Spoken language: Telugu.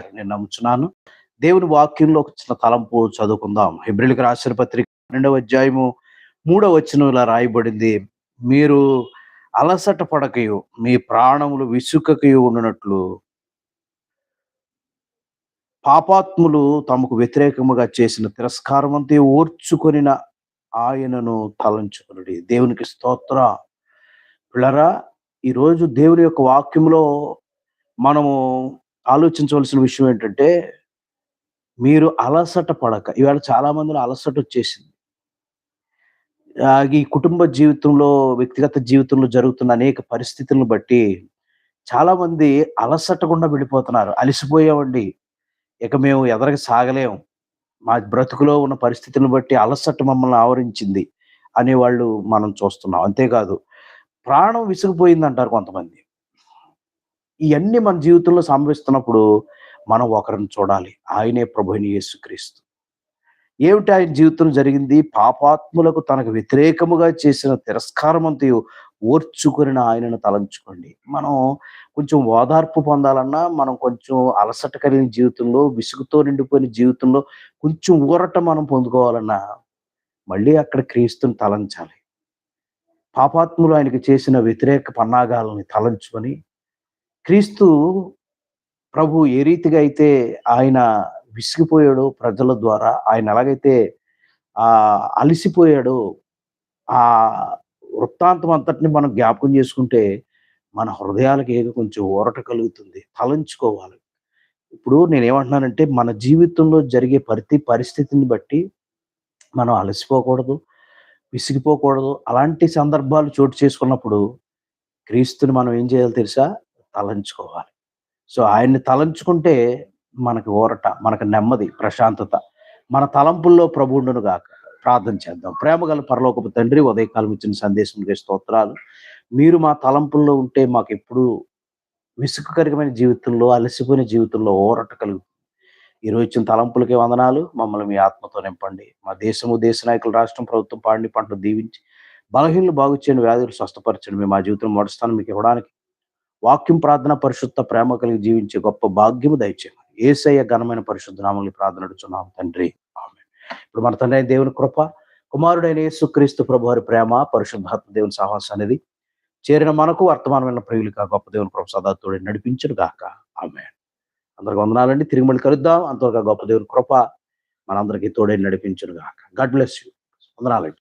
నేను నమ్ముచున్నాను. దేవుని వాక్యంలో ఒక చిన్న తలంపు చదువుకుందాం. హెబ్రిల్కి రాసిన పత్రిక రెండవ అధ్యాయము మూడవ వచ్చిన ఇలా రాయబడింది మీరు అలసట పడకయు మీ ప్రాణములు విసుకకయు ఉండినట్లు. పాపాత్ములు తమకు వ్యతిరేకముగా చేసిన తిరస్కారం అంతే ఓర్చుకొనిన ఆయనను తలంచుకునుడి. దేవునికి స్తోత్ర. పిల్లరా ఈరోజు దేవుని యొక్క వాక్యంలో మనము ఆలోచించవలసిన విషయం ఏంటంటే మీరు అలసట పడక. ఇవాళ చాలా మందిని అలసట వచ్చేసింది. ఆ, ఈ కుటుంబ జీవితంలో వ్యక్తిగత జీవితంలో జరుగుతున్న అనేక పరిస్థితులను బట్టి చాలా మంది అలసట గుండా వెళ్ళిపోతున్నారు. అలసిపోయామండి. ఇక మేము ఎదరకి సాగలేము మా బ్రతుకులో ఉన్న పరిస్థితులను బట్టి అలసట మమ్మల్ని ఆవరించింది అనేవాళ్ళు మనం చూస్తున్నాం. అంతేకాదు ప్రాణం విసిగిపోయింది అంటారు కొంతమంది. ఇవన్నీ మన జీవితంలో సంభవిస్తున్నప్పుడు మనం ఒకరిని చూడాలి. ఆయనే ప్రభుని యేసుక్రీస్తు. ఏమిటి ఆయన జీవితం జరిగింది? పాపాత్ములకు తనకు వ్యతిరేకముగా చేసిన తిరస్కారమంతయు ఓర్చుకుని ఆయనను తలంచుకోండి. మనం కొంచెం ఓదార్పు పొందాలన్నా మనం కొంచెం అలసట కలిగిన జీవితంలో విసుగుతో నిండిపోయిన జీవితంలో కొంచెం ఊరట మనం పొందుకోవాలన్నా మళ్ళీ అక్కడ క్రీస్తుని తలంచాలి. పాపాత్ములు ఆయనకి చేసిన వ్యతిరేక పన్నాగాలని తలంచుకొని క్రీస్తు ప్రభు ఏ రీతిగా అయితే ఆయన విసిగిపోయాడో ప్రజల ద్వారా ఆయన ఎలాగైతే ఆ అలసిపోయాడో ఆ వృత్తాంతం అంతటిని మనం జ్ఞాపకం చేసుకుంటే మన హృదయాలకు ఏదో కొంచెం ఊరట కలుగుతుంది తలంచుకోవాలి. ఇప్పుడు నేనేమంటున్నానంటే మన జీవితంలో జరిగే ప్రతి పరిస్థితిని బట్టి మనం అలసిపోకూడదు విసిగిపోకూడదు. అలాంటి సందర్భాలు చోటు చేసుకున్నప్పుడు క్రీస్తుని మనం ఏం చేయాలి తెలుసా? తలంచుకోవాలి. సో ఆయన్ని తలంచుకుంటే మనకి ఊరట మనకు నెమ్మది ప్రశాంతత. మన తలంపుల్లో ప్రభుండును గాక. ప్రార్థన చేద్దాం. ప్రేమ గల పరలోకపు తండ్రి ఉదయకాలం ఇచ్చిన సందేశం స్తోత్రాలు. మీరు మా తలంపుల్లో ఉంటే మాకు ఎప్పుడు విసుగుకరమైన జీవితంలో అలసిపోయిన జీవితంలో ఊరట కలుగుతుంది ఈరోజు ఇచ్చిన తలంపులకే వందనాలు. మమ్మల్ని మీ ఆత్మతో నింపండి. మా దేశము దేశ నాయకులు రాష్ట్రం ప్రభుత్వం పాడిని పంటలు దీవించి బలహీనలు బాగు చేయండి వ్యాధులు స్వస్థపరచండి. మేము మా జీవితం మొదటిస్థానం మీకు ఇవ్వడానికి వాక్యం ప్రార్థన పరిశుద్ధ ప్రేమ కలిగి జీవించే గొప్ప భాగ్యము దయచేయమని ఏసయ్య ఘనమైన పరిశుద్ధ నామల్ని ప్రార్థన అడుగుతున్నాం తండ్రి. ఇప్పుడు మన తండ్రి దేవుని కృప కుమారుడైన యేసుక్రీస్తు ప్రభు వారి ప్రేమ పరిశుద్ధాత్మ దేవుని సహవాసం అనేది చేరిన మనకు వర్తమానమైన ప్రియులుగా గొప్ప దేవుని కృప సదా తోడి గాక. ఆమె అందరికి వందనాలండి. తిరిగి మళ్ళీ కలుద్దాం. అంతవరకు గొప్ప దేవుని కృప మనందరికీ తోడే నడిపించును గాక. God bless you. వందనాలండి.